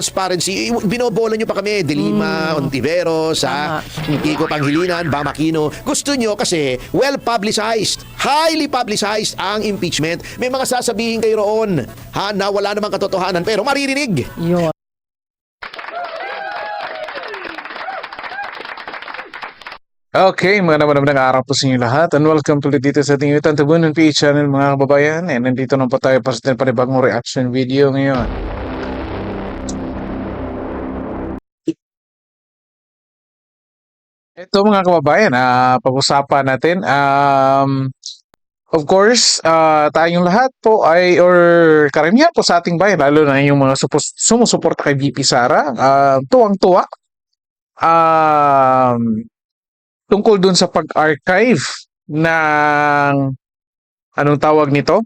transparency, binobola nyo pa kami, Delima, Ontiveros, ha? Kiko Panghilinan, Bam Aquino. Gusto nyo kasi well publicized, highly publicized ang impeachment. May mga sasabihin kayo roon, ha, na wala namang katotohanan pero maririnig. Yun. Okay, mga naman naman araw po sa inyo lahat and welcome to dito sa ating Yutan Tabunan PH channel mga kababayan and nandito na po tayo para sa panibagong reaction video ngayon. Ito mga kababayan, ah pag-usapan natin, um, of course, ah tayong lahat po ay, or karamihan po sa ating bayan, lalo na yung mga sumusuporta kay VP Sara, ah, tuwang-tuwa. Um, tungkol dun sa pag-archive ng anong tawag nito?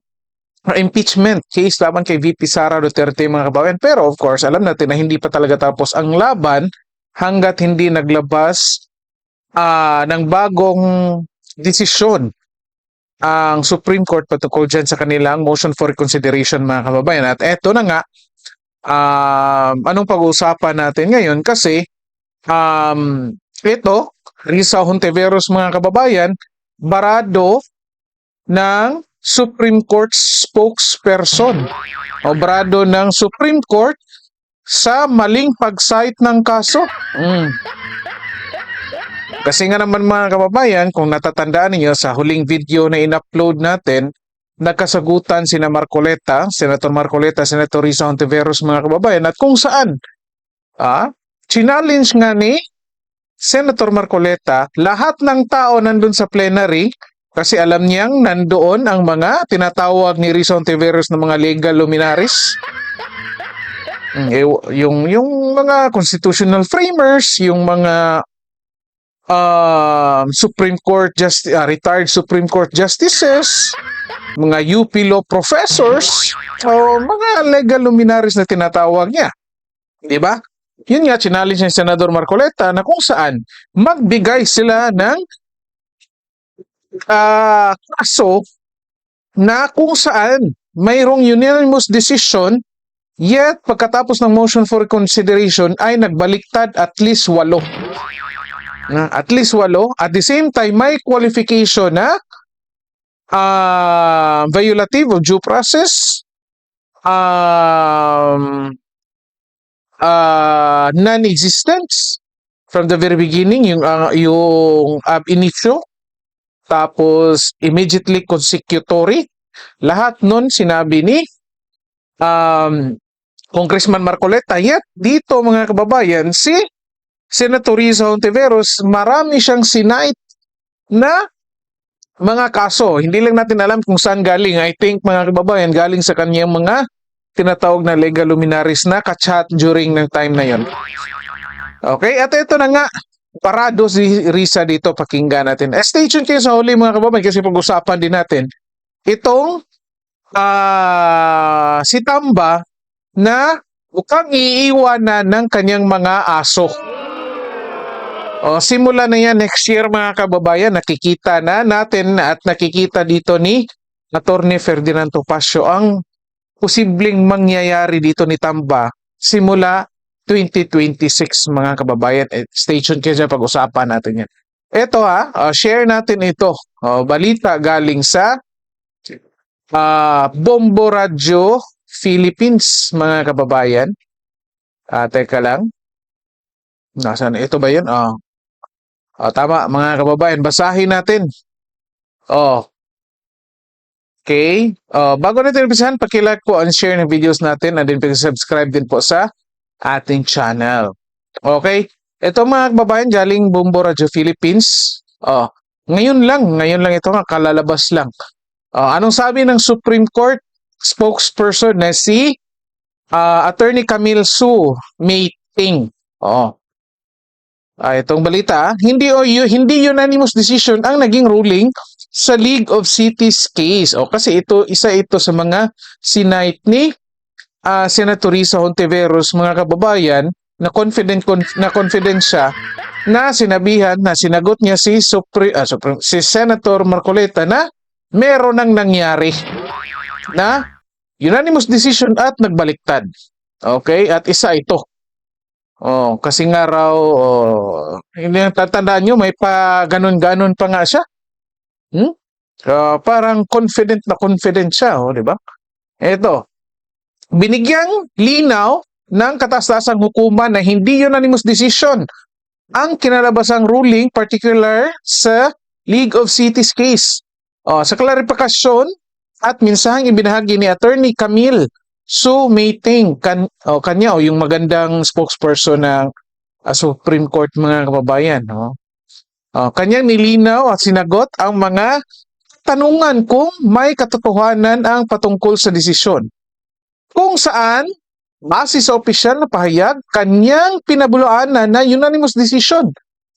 Impeachment case laban kay VP Sara Duterte mga kababayan. Pero of course, alam natin na hindi pa talaga tapos ang laban hanggat hindi naglabas ah, ng bagong desisyon ang Supreme Court patungkol dyan sa kanilang motion for reconsideration mga kababayan. At eto na nga, um, anong pag-uusapan natin ngayon? Kasi um, ito, Risa Hontiveros mga kababayan, barado ng Supreme Court spokesperson o barado ng Supreme Court sa maling pag-cite ng kaso. Mm. Kasi nga naman mga kababayan, kung natatandaan niyo sa huling video na in-upload natin, nagkasagutan sina Marcoleta, Senator Marcoleta, Senator Risa Hontiveros mga kababayan, at kung saan, ah, challenge nga ni Senator Marcoleta, lahat ng tao nandun sa plenary, kasi alam niyang nandoon ang mga tinatawag ni Rizon Tiveros na mga legal luminaries. Mm, eh, Yung, yung mga constitutional framers, yung mga um, Supreme Court just retired Supreme Court justices, mga UP law professors, o mga legal luminaries na tinatawag niya. Di ba? Yun nga, challenge ni Senador Marcoleta na kung saan magbigay sila ng ah, kaso na kung saan mayroong unanimous decision yet pagkatapos ng motion for reconsideration ay nagbaliktad at least walo. Na, at least walo. At the same time, may qualification na ah, violative of due process, um, uh, non-existence from the very beginning yung uh, yung ab initio tapos immediately consecutory lahat nun sinabi ni um, Congressman Marcoleta yet dito mga kababayan si Senator Risa Hontiveros marami siyang sinight na mga kaso hindi lang natin alam kung saan galing I think mga kababayan galing sa kanyang mga tinatawag na legal luminaries na kachat during ng time na yon. Okay, at ito na nga, parado si Risa dito, pakinggan natin. Eh, stay tuned kayo sa huli mga kababayan kasi pag-usapan din natin itong ah, si Tamba na mukhang iiwanan ng kanyang mga aso. O, simula na yan next year mga kababayan, nakikita na natin at nakikita dito ni Attorney Ferdinand Topacio ang posibleng mangyayari dito ni Tamba simula 2026 mga kababayan. Eh, stay tuned kayo dyan pag-usapan natin yan. Ito ha, uh, share natin ito. Uh, balita galing sa uh, Bombo Radio Philippines mga kababayan. Ah, teka lang. Nasaan? Ito ba yun? Oh. Oh, tama mga kababayan. Basahin natin. Oh, Okay. Uh, bago natin umpisahan, pakilike po and share ng videos natin and then subscribe din po sa ating channel. Okay. Ito mga kababayan, galing Bumbo Radio Philippines. Oh, ngayon lang, ngayon lang ito kalalabas lang. Oh, anong sabi ng Supreme Court spokesperson na si uh, Attorney Camille Su Meiting? Oh. Ah, itong balita, hindi o hindi unanimous decision ang naging ruling sa League of Cities case. O kasi ito isa ito sa mga sinight ni ah, Senator Risa Hontiveros mga kababayan na confident con- na confident siya na sinabihan na sinagot niya si Supre, ah, Supre- si Senator Marcoleta na meron nang nangyari na unanimous decision at nagbaliktad. Okay? At isa ito. Oh, kasi nga raw, oh, hindi tatandaan nyo, may pa ganun-ganun pa nga siya. Hmm? Ah, parang confident na confident siya, oh, di ba? Ito, binigyang linaw ng katastasang hukuman na hindi unanimous decision ang kinalabasang ruling particular sa League of Cities case. Oh, sa klarifikasyon at minsahang ibinahagi ni Attorney Camille Su Meiting kan oh, kanya o yung magandang spokesperson ng ah, Supreme Court mga kababayan no. Oh, kanyang nilinaw at sinagot ang mga tanungan kung may katotohanan ang patungkol sa desisyon. Kung saan base sa opisyal na pahayag, kanyang pinabulaanan na unanimous decision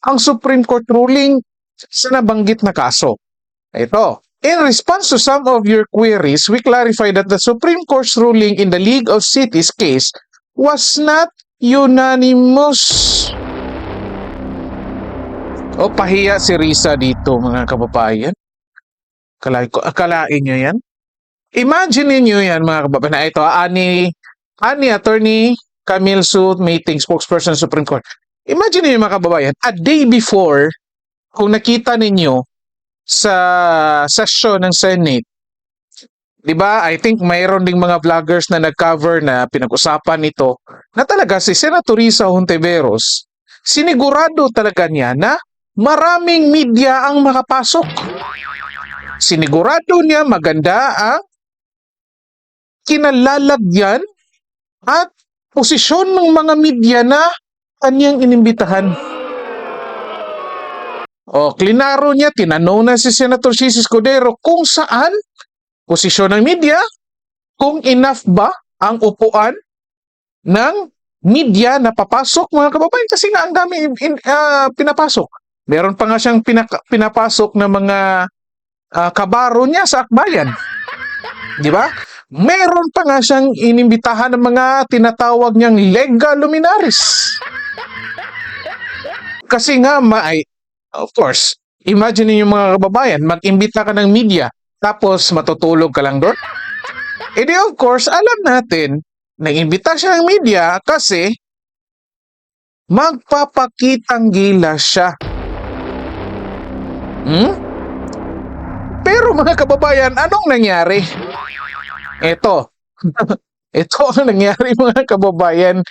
ang Supreme Court ruling sa nabanggit na kaso. Ito, in response to some of your queries, we clarify that the Supreme Court's ruling in the League of Cities case was not unanimous. O pahiya si Risa dito mga kababayan. Akalain ko, akalain nyo yan? Imagine niyo yan mga kababayan. Na ito, ani, ani attorney Camille Sud, meeting spokesperson Supreme Court. Imagine niyo mga kababayan, a day before, kung nakita ninyo sa session ng Senate, di ba, I think mayroon ding mga vloggers na nag-cover na pinag-usapan nito na talaga si Senator Risa Hontiveros, sinigurado talaga niya na maraming media ang makapasok. Sinigurado niya maganda ang kinalalagyan at posisyon ng mga media na kanyang inimbitahan. O, klinaro niya, tinanong na si Senator Chis Escudero kung saan posisyon ng media, kung enough ba ang upuan ng media na papasok mga kababayan kasi nga ang dami in- ah, pinapasok. Meron pa nga siyang pinaka- pinapasok na mga ah, kabaro niya sa akbayan. Di ba? Meron pa nga siyang inimbitahan ng mga tinatawag niyang legal luminaries. Kasi nga, ma- of course, imagine niyo mga kababayan, mag-imbita ka ng media, tapos matutulog ka lang doon. E di of course, alam natin, nag-imbita siya ng media kasi magpapakitang gila siya. Hmm? Pero mga kababayan, anong nangyari? Ito. Ito ang nangyari mga kababayan.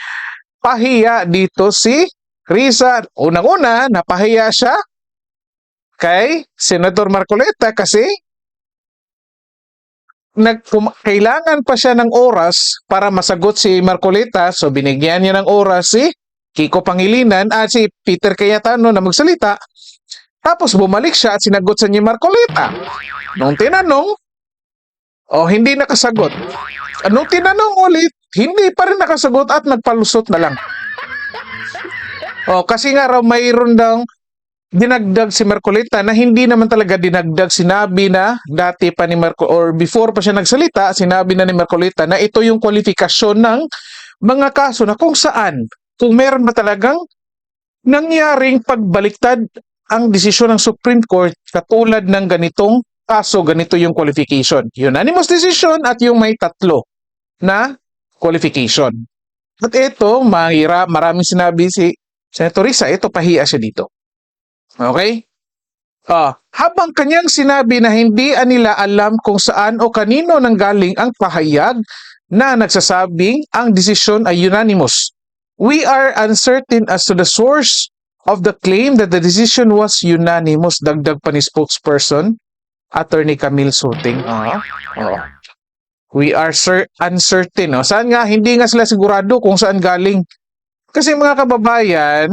Pahiya dito si Risa. Unang-una, napahiya siya kay Senator Marcoleta kasi nag kailangan pa siya ng oras para masagot si Marcoleta. So binigyan niya ng oras si Kiko Pangilinan at si Peter Cayetano na magsalita. Tapos bumalik siya at sinagot sa niya Marcoleta. Nung tinanong, o hindi nakasagot. Anong tinanong ulit, hindi pa rin nakasagot at nagpalusot na lang. O kasi nga raw mayroon daw dinagdag si Marcoleta na hindi naman talaga dinagdag. Sinabi na dati pa ni Marco or before pa siya nagsalita sinabi na ni Marcoleta na ito yung kwalifikasyon ng mga kaso na kung saan kung meron ba talagang nangyaring pagbaliktad ang desisyon ng Supreme Court katulad ng ganitong kaso ganito yung qualification. Unanimous decision at yung may tatlo na qualification. At ito mahira maraming sinabi si Senator Risa ito pahiya siya dito Okay? Ah, habang kanyang sinabi na hindi nila alam kung saan o kanino nanggaling ang pahayag na nagsasabing ang desisyon ay unanimous. We are uncertain as to the source of the claim that the decision was unanimous, dagdag pa ni spokesperson, Attorney Camille Suting. Ah, oo. We are cer- uncertain. Oh. Saan nga, hindi nga sila sigurado kung saan galing. Kasi mga kababayan,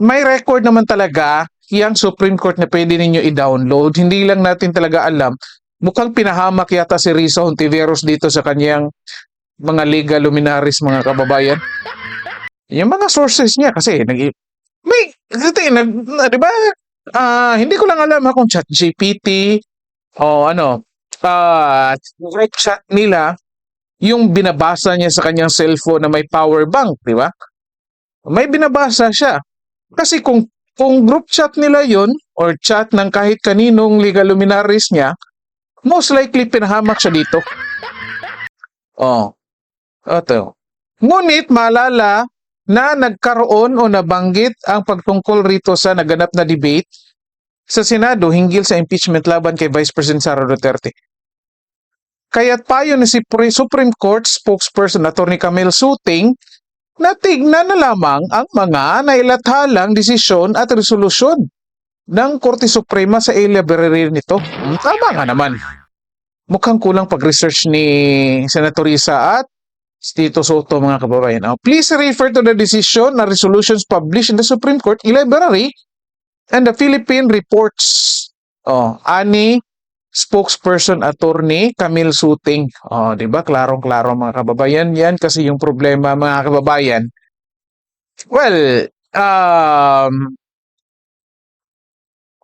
may record naman talaga yung Supreme Court na pwede ninyo i-download. Hindi lang natin talaga alam. Mukhang pinahamak yata si Risa Hontiveros dito sa kanyang mga legal luminaries mga kababayan. Yung mga sources niya kasi nag may kasi nag na- 'di ba? Ah, hindi ko lang alam ha, kung chat GPT o ano ah group chat nila yung binabasa niya sa kanyang cellphone na may power bank, 'di ba? May binabasa siya. Kasi kung kung group chat nila yon or chat ng kahit kaninong legal luminaries niya, most likely pinahamak siya dito. Oh. Ito. Ngunit maalala na nagkaroon o nabanggit ang pagtungkol rito sa naganap na debate sa Senado hinggil sa impeachment laban kay Vice President Sara Duterte. Kaya't payo ni si Pre- Supreme Court spokesperson Attorney Camille Suting na tignan na lamang ang mga nailathalang desisyon at resolusyon ng Korte Suprema sa ilibrary nito. Hmm, Tama nga naman. Mukhang kulang pag-research ni Senator Risa at Tito Soto mga kababayan. Please refer to the decision na resolutions published in the Supreme Court library and the Philippine reports. Oh, ani spokesperson attorney Camille Suting. Oh, 'di ba? Klarong-klaro mga kababayan 'yan kasi yung problema mga kababayan. Well, um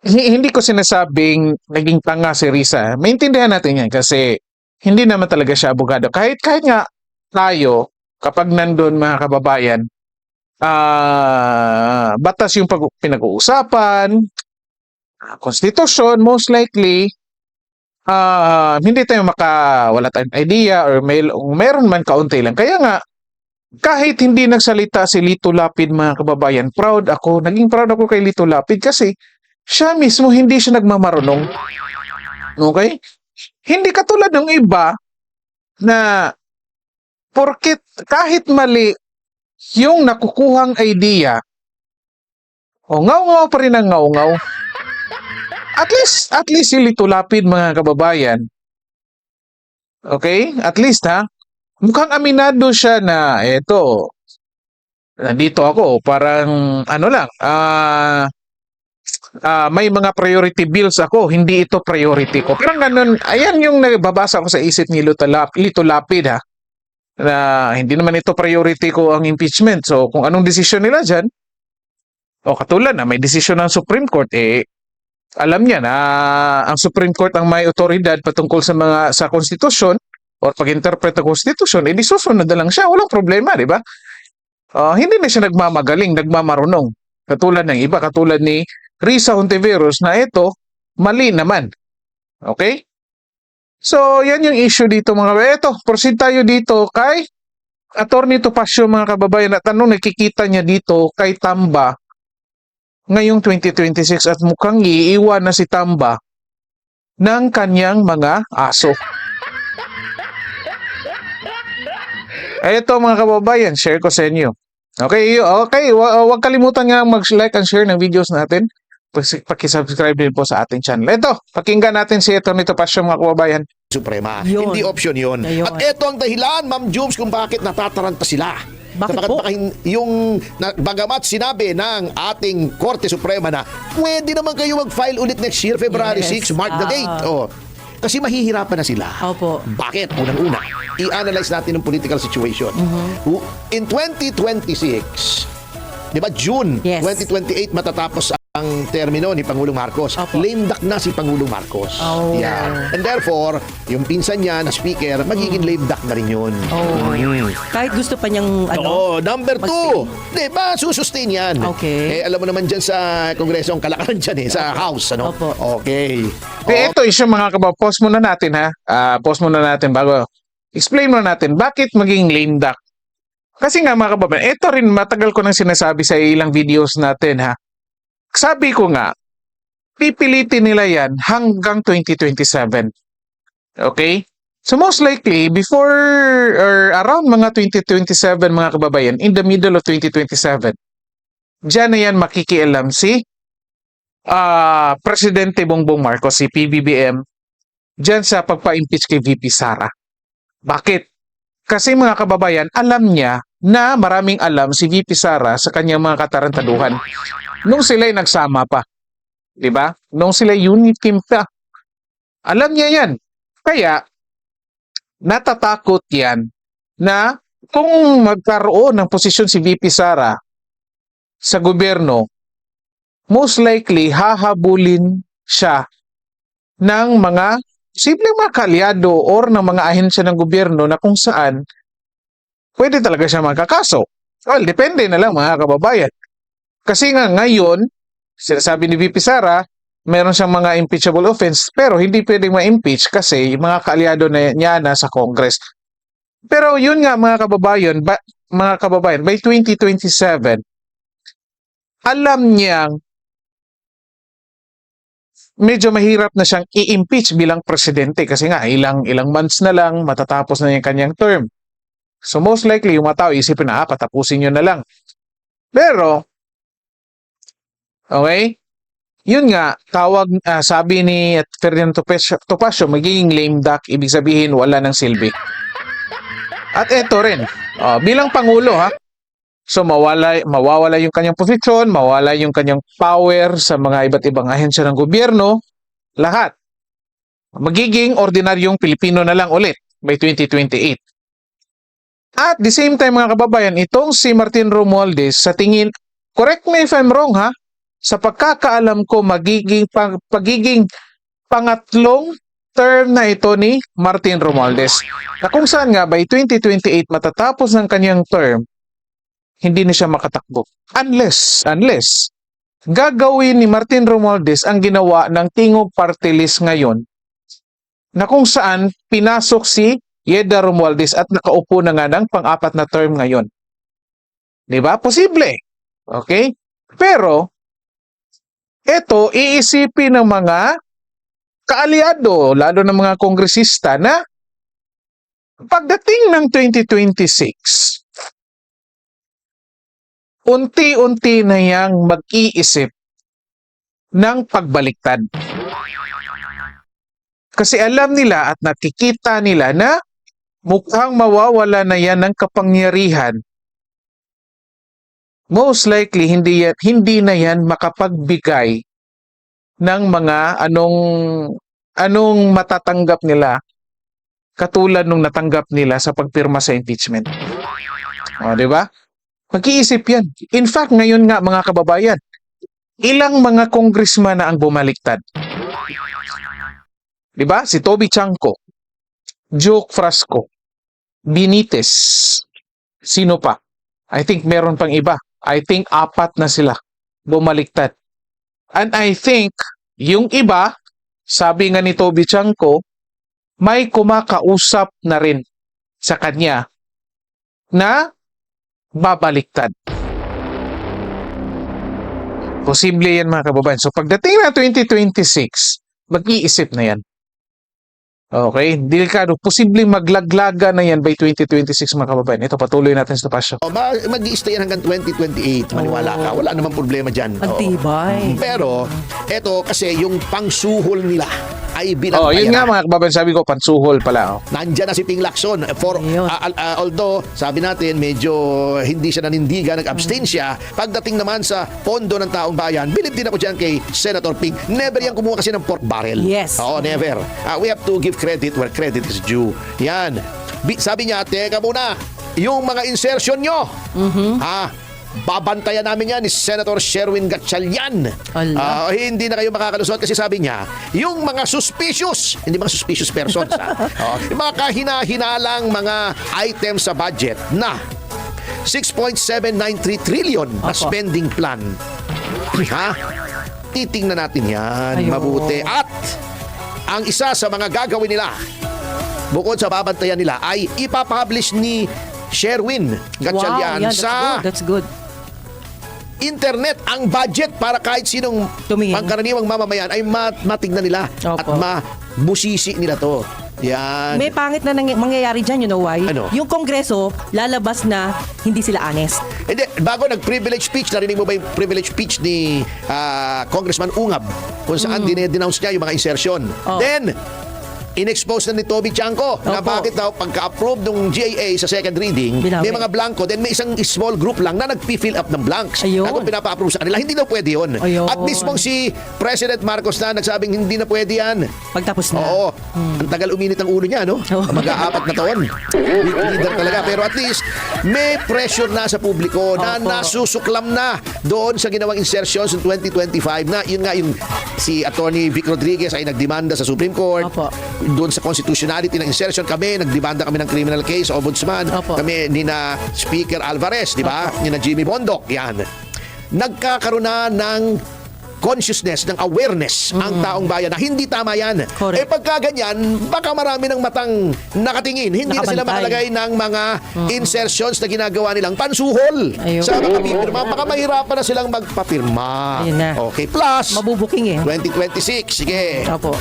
hi- hindi ko sinasabing naging tanga si Risa. Maintindihan natin 'yan kasi hindi naman talaga siya abogado. Kahit kahit nga tayo kapag nandun mga kababayan, ah batas yung pag pinag-uusapan, ah, konstitusyon most likely ah hindi tayo maka wala tayong idea or may meron man kaunti lang. Kaya nga kahit hindi nagsalita si Lito Lapid mga kababayan, proud ako, naging proud ako kay Lito Lapid kasi siya mismo hindi siya nagmamarunong. Okay? Hindi katulad ng iba na porket kahit mali yung nakukuhang idea, o ngaw-ngaw pa rin ang ngaw-ngaw. At least, at least si Lito Lapid mga kababayan. Okay? At least ha, mukhang aminado siya na eto, nandito ako, parang ano lang, ah ah, may mga priority bills ako, hindi ito priority ko. Parang ganun, ayan yung nababasa ko sa isip ni Lito Lap- Lito Lapid ha, na hindi naman ito priority ko ang impeachment. So kung anong desisyon nila dyan, o katulad na may desisyon ng Supreme Court, eh, alam niya na ang Supreme Court ang may otoridad patungkol sa mga sa konstitusyon or pag-interpret ng konstitusyon, eh di susunod na lang siya, walang problema, di ba? Ah, hindi na siya nagmamagaling, nagmamarunong. Katulad ng iba, katulad ni Risa Hontiveros na ito, mali naman. Okay? So, yan yung issue dito mga kababayan. Ito, proceed tayo dito kay Attorney Topacio mga kababayan at anong nakikita niya dito kay Tamba ngayong 2026 at mukhang iiwan na si Tamba ng kanyang mga aso. Ito mga kababayan, share ko sa inyo. Okay, okay, wa- wag kalimutan nga mag-like and share ng videos natin. Paki- Paki-subscribe din po sa ating channel. Ito, pakinggan natin si Atty. Topacio mga kababayan. Suprema. Yun. Hindi option yun. Ayun. At ito ang dahilan, Ma'am Jubes, kung bakit natataranta sila. Bakit Sapagkat po? baka yung na, bagamat sinabi ng ating Korte Suprema na pwede naman kayo mag-file ulit next year, February Yes. 6, mark the Ah. date. Oh. Kasi mahihirapan na sila. Opo. Bakit? Unang-una, i-analyze natin ang political situation. Mm-hmm. In 2026, di ba, June Yes. 2028 matatapos ang termino ni Pangulong Marcos. Opo. Lame duck na si Pangulong Marcos. Oh. Yan. And therefore, yung pinsan niya na speaker, magiging lame duck na rin yun. Oh. Mm. Kahit gusto pa niyang ano, Oo, number two. Di ba, susustain yan. Okay. Eh, alam mo naman dyan sa Kongreso, ang kalakaran dyan eh, sa House, ano? Opo. Okay. Eh, ito issue mga kababayan. Pause muna natin ha. Ah, pause muna natin bago. Explain muna natin bakit maging lame duck. Kasi nga mga kababayan, ito rin matagal ko nang sinasabi sa ilang videos natin ha. Sabi ko nga, pipilitin nila yan hanggang 2027. Okay? So most likely, before or around mga 2027 mga kababayan, in the middle of 2027, dyan na yan makikialam si ah Presidente Bongbong Marcos, si PBBM, dyan sa pagpa-impeach kay VP Sara. Bakit? Kasi mga kababayan, alam niya na maraming alam si VP Sara sa kanyang mga katarantaduhan. Nung sila'y nagsama pa. 'Di ba? Nung sila unit team pa. Alam niya yan. Kaya, natatakot yan na kung magkaroon ng posisyon si VP Sara sa gobyerno, most likely hahabulin siya ng mga simpleng mga kalyado or ng mga ahensya ng gobyerno na kung saan pwede talaga siya magkakaso. Well, depende na lang mga kababayan. Kasi nga ngayon, sinasabi ni VP Sara, meron siyang mga impeachable offense pero hindi pwedeng ma-impeach kasi yung mga kaalyado na niya nasa Congress. Pero yun nga mga kababayan, ba, mga kababayan, by 2027, alam niyang medyo mahirap na siyang i-impeach bilang presidente kasi nga ilang ilang months na lang matatapos na yung kanyang term. So most likely yung mga tao isipin na ah, patapusin nyo na lang. Pero okay, yun nga tawag ah, sabi ni Ferdinand Topacio, Topacio magiging lame duck ibig sabihin wala ng silbi. At eto rin, ah, bilang pangulo ha, So mawala mawawala yung kanyang posisyon, mawala yung kanyang power sa mga iba't ibang ahensya ng gobyerno, lahat. Magiging ordinaryong Pilipino na lang ulit by 2028. At the same time mga kababayan, itong si Martin Romualdez sa tingin, correct me if I'm wrong ha, sa pagkakaalam ko magiging pag, pagiging pangatlong term na ito ni Martin Romualdez. Na kung saan nga by 2028 matatapos ng kanyang term, hindi na siya makatakbo. Unless, unless, gagawin ni Martin Romualdez ang ginawa ng Tingog Party List ngayon na kung saan pinasok si Yeda Romualdez at nakaupo na nga ng pang-apat na term ngayon. Di ba? Posible. Okay? Pero, ito, iisipin ng mga kaaliado, lalo ng mga kongresista na pagdating ng 2026, unti-unti na yang mag-iisip ng pagbaliktad. Kasi alam nila at nakikita nila na mukhang mawawala na yan ng kapangyarihan. Most likely, hindi, yan, hindi na yan makapagbigay ng mga anong anong matatanggap nila katulad nung natanggap nila sa pagpirma sa impeachment. O, di ba? Mag-iisip yan. In fact, ngayon nga mga kababayan, ilang mga congressman na ang bumaliktad. Di ba? Si Toby Chanco, Joke Frasco, Benitez, sino pa? I think meron pang iba. I think apat na sila bumaliktad. And I think yung iba, sabi nga ni Toby Chanco, may kumakausap na rin sa kanya na babaliktad. Posible yan mga kababayan. So pagdating na 2026, mag-iisip na yan. Okay? Delikado. Posibleng maglaglaga na yan by 2026 mga kababayan. Ito, patuloy natin sa pasyo. O, ma- mag-i-stay yan hanggang 2028. Maniwala ka. Wala namang problema dyan. Ang tibay. Pero, eto kasi yung pangsuhol nila ay Oh, yun nga mga kababayan, sabi ko, pansuhol pala. Oh. Nandyan na si Ping Lacson. For, ah, ah, although, sabi natin, medyo hindi siya nanindigan, nag-abstain siya. Pagdating naman sa pondo ng taong bayan, bilib din ako dyan kay Senator Ping. Never yan kumuha kasi ng pork barrel. Yes. Oo, never. Ah, we have to give credit where credit is due. Yan. Bi- sabi niya, teka muna, yung mga insertion nyo, Mm-hmm. ha, babantayan namin yan ni Senator Sherwin Gatchalian. Ah, hindi na kayo makakalusot kasi sabi niya, yung mga suspicious, hindi mga suspicious persons, ha? Oo, yung mga kahina-hinalang mga items sa budget na 6.793 trillion na Opo. spending plan. Ha? Titingnan natin yan Ayun. mabuti. At ang isa sa mga gagawin nila, bukod sa babantayan nila, ay ipapublish ni Sherwin Gatchalian wow, yeah, that's sa good. That's good. Internet ang budget para kahit sinong Tumingin. pangkaraniwang mamamayan ay mat- matignan nila at Opo. mabusisi nila to. Yan. May pangit na nangy- mangyayari dyan, you know why? Ano? Yung kongreso, lalabas na hindi sila honest. Hindi, bago nag-privilege speech, narinig mo ba yung privilege speech ni ah, Congressman Ungab kung saan dinedenounce niya yung mga insertion. Mm. Oh. Then, inexpose na ni Toby Chanco na bakit daw pagka-approve ng GAA sa second reading, Binawi. may mga blanco, then may isang small group lang na nag-fill up ng blanks. Ayun. At kung pinapa-approve sa kanila, hindi daw pwede yun. Ayun. At mismong si President Marcos na nagsabing hindi na pwede yan. Pagtapos na. Oo. Ang tagal uminit ang ulo niya, no? Oo. Mag-aapat na taon. Weak leader talaga. Pero at least, may pressure na sa publiko na Opo. nasusuklam na doon sa ginawang insertions in 2025 na yun nga yung si Attorney Vic Rodriguez ay nagdemanda sa Supreme Court. Opo. Doon sa constitutionality ng insertion kami, nagdemanda kami ng criminal case, ombudsman. Opo. Kami ni na Speaker Alvarez, di ba? Ni na Jimmy Bondoc. Yan. Nagkakaroon na ng consciousness, ng awareness ang taong bayan na hindi tama yan. Mm. Correct. Eh pagka ganyan, baka marami ng matang nakatingin. Hindi na sila makalagay ng mga insertions na ginagawa nilang pansuhol Ayun. sa mga papirma. Baka mahirapan na silang magpapirma. Ayun na. Okay, plus Mabubuking eh. 2026, sige. Opo.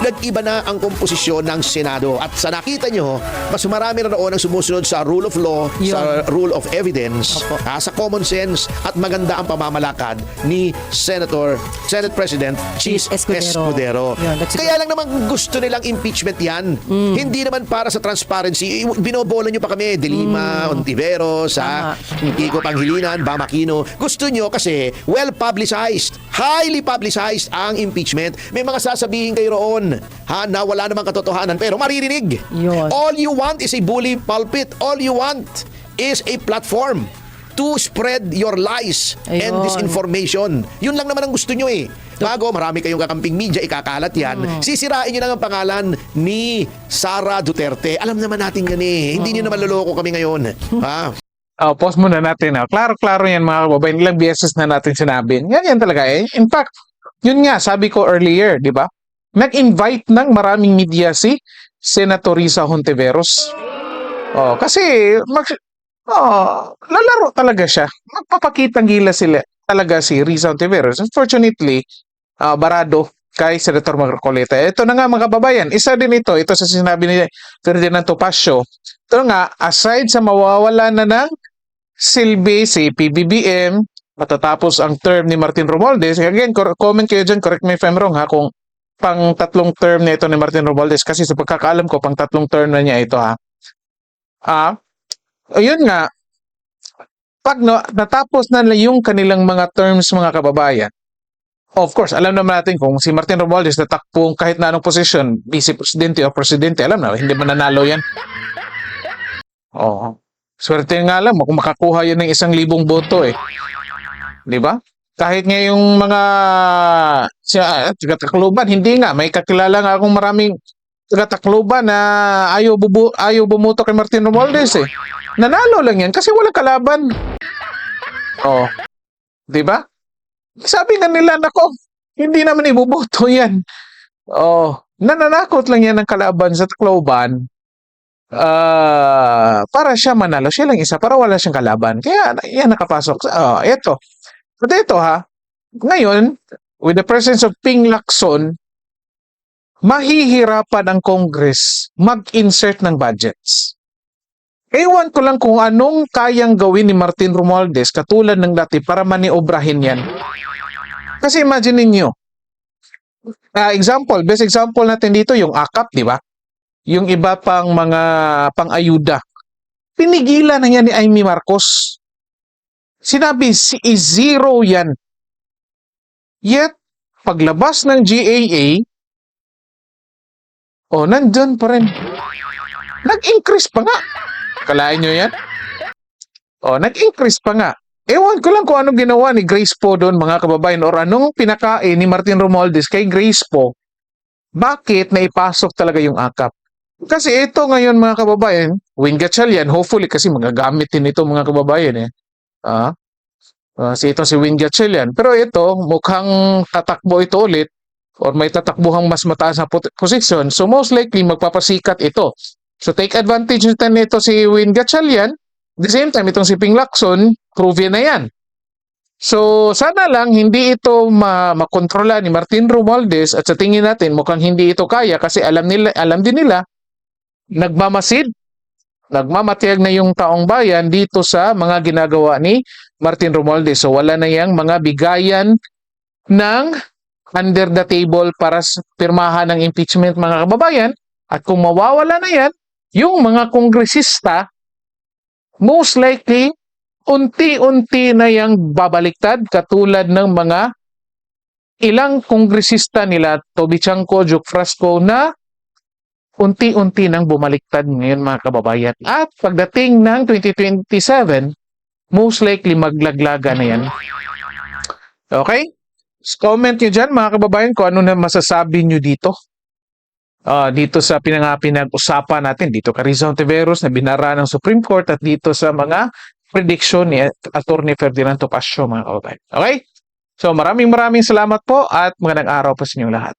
Nag-iba na ang komposisyon ng Senado. At sa nakita nyo, mas marami na roon ang sumusunod sa rule of law, Yun. sa rule of evidence, Opo. ah, sa common sense, at maganda ang pamamalakad ni Senator, Senate President Cheese Escudero. Escudero. Yun, that's Kaya lang naman gusto nilang impeachment yan. Mm. Hindi naman para sa transparency. Binobola nyo pa kami, Delima, Ontiveros, ha? Mm. Kiko Pangilinan, Bamakino. Gusto nyo kasi well-publicized, highly publicized ang impeachment. May mga sasabihin kayo roon ha, na wala namang katotohanan pero maririnig. Yun. All you want is a bully pulpit. All you want is a platform to spread your lies and Ayun. disinformation. Yun lang naman ang gusto nyo eh. Bago, marami kayong kakamping media, ikakalat yan. Mm. Sisirain nyo lang ang pangalan ni Sara Duterte. Alam naman natin yan eh. Hindi nyo naman loloko kami ngayon. Ha? Oh, pause muna natin. Oh. Klaro-klaro yan mga kababayan. Ilang beses na natin sinabi. Yan yan talaga eh. In fact, yun nga, sabi ko earlier, di ba? Nag-invite ng maraming media si Senator Risa Hontiveros. Oh, kasi mag, oh, lalaro talaga siya. Magpapakitang gila sila talaga si Risa Hontiveros. Unfortunately, ah, barado kay Senator Marcoleta. Ito na nga mga kababayan, isa din ito, ito sa sinabi ni Ferdinand Topacio. Ito nga, aside sa mawawala na ng silbi si PBBM, matatapos ang term ni Martin Romualdez, again, comment kayo dyan, correct me if I'm wrong ha, kung pang tatlong term na ito ni Martin Romualdez, kasi sa pagkakaalam ko, pang tatlong term na niya ito ha. Ah, ayun nga, pag no, natapos na yung kanilang mga terms mga kababayan, of course, alam naman natin kung si Martin Romualdez natakpo kahit na anong posisyon, vice presidente o presidente, alam na, hindi mananalo yan. Oo. Swerte nga lang kung makakuha yan ng isang libong boto eh. Di ba? Kahit nga yung mga siya, taga-Tacloban, hindi nga. May kakilala nga akong maraming taga-Tacloban na ayaw, bubu, ayaw bumuto kay Martin Romualdez eh. Nanalo lang yan kasi walang kalaban. Oh. Di ba? Sabi nga nila, nako, hindi naman ibuboto yan. Oh, nananakot lang yan ng kalaban sa Tacloban ah para siya manalo. Siya lang isa, para wala siyang kalaban. Kaya yan nakapasok. Oh, eto. But ito ha, ngayon, with the presence of Ping Lacson, mahihirapan ang Congress mag-insert ng budgets. Ewan ko lang kung anong kayang gawin ni Martin Romualdez katulad ng dati para maniobrahin yan. Kasi imagine ninyo, ah, example, best example natin dito yung AKAP, di ba? Yung iba pang mga pang-ayuda. Pinigilan na yan ni Amy Marcos. Sinabi, si zero yan. Yet, paglabas ng GAA, oh, nandun pa rin. Nag-increase pa nga. Kalain nyo yan? Oh, nag-increase pa nga. Ewan ko lang kung anong ginawa ni Grace Po doon mga kababayan or anong pinakain ni Martin Romualdez kay Grace Po. Bakit naipasok talaga yung akap? Kasi ito ngayon mga kababayan, Wing Gatchalian, hopefully kasi magagamit din ito mga kababayan eh. Ah, ah, si ito si Wing Gatchalian. Pero ito, mukhang tatakbo ito ulit or may tatakbuhang mas mataas na position. So most likely magpapasikat ito. So take advantage nito nito si Wing Gatchalian. At the same time, itong si Ping Lacson, proven na yan. So, sana lang hindi ito ma makontrola ni Martin Romualdez at sa tingin natin mukhang hindi ito kaya kasi alam nila alam din nila nagmamasid nagmamatiyag na yung taong bayan dito sa mga ginagawa ni Martin Romualdez. So wala na yang mga bigayan ng under the table para pirmahan ng impeachment mga kababayan at kung mawawala na yan, yung mga kongresista most likely unti-unti na yang babaliktad katulad ng mga ilang kongresista nila Toby Chanco, Juke Frasco na unti-unti nang bumaliktad ngayon mga kababayan. At pagdating ng 2027, most likely maglaglaga na yan. Okay? Comment nyo dyan mga kababayan kung ano na masasabi nyo dito. Ah, dito sa pinag-usapan natin dito kay Rizal Tiveros na binara ng Supreme Court at dito sa mga prediction ni Attorney Ferdinand Topacio mga kababayan. Okay? So maraming maraming salamat po at magandang araw po sa inyong lahat.